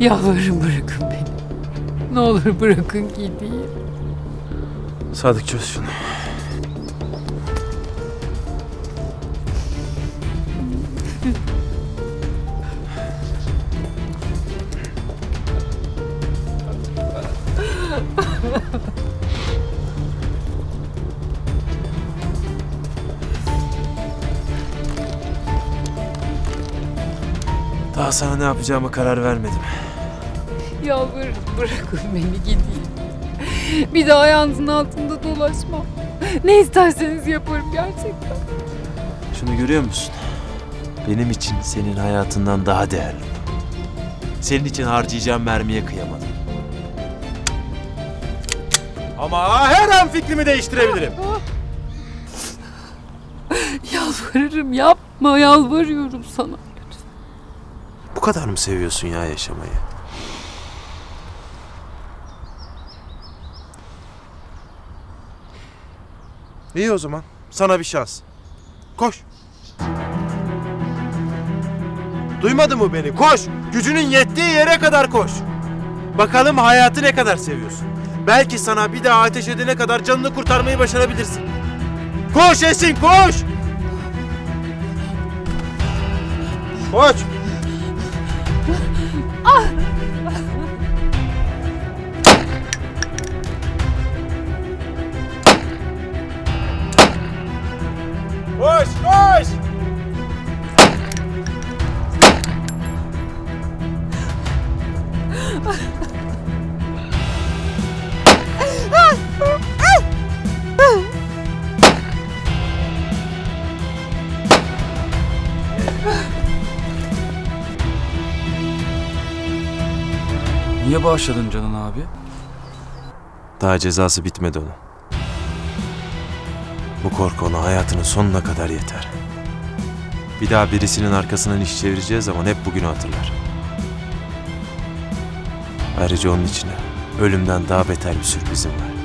Yalvarırım bırakın beni. Ne olur bırakın gideyim. Sadık çöz şunu. Daha sana ne yapacağıma karar vermedim. Yalvarırım bırakın beni gideyim. Bir daha ayağınızın altında dolaşmam. Ne isterseniz yaparım gerçekten. Şunu görüyor musun? Benim için senin hayatından daha değerli. Senin için harcayacağım mermiye kıyamadım. Ama her an fikrimi değiştirebilirim. Yalvarırım yapma yalvarıyorum sana. Bu kadar mı seviyorsun ya yaşamayı? İyi o zaman. Sana bir şans. Koş. Duymadın mı beni? Koş. Gücünün yettiği yere kadar koş. Bakalım hayatı ne kadar seviyorsun. Belki sana bir daha ateş edene kadar canını kurtarmayı başarabilirsin. Koş Esin koş. Koş. Koş koş. Niye bağışladın Canan abi? Daha cezası bitmedi onun. Bu korku ona hayatının sonuna kadar yeter. Bir daha birisinin arkasından iş çevireceği zaman hep bugünü hatırlar. Ayrıca onun içine ölümden daha beter bir sürprizim var.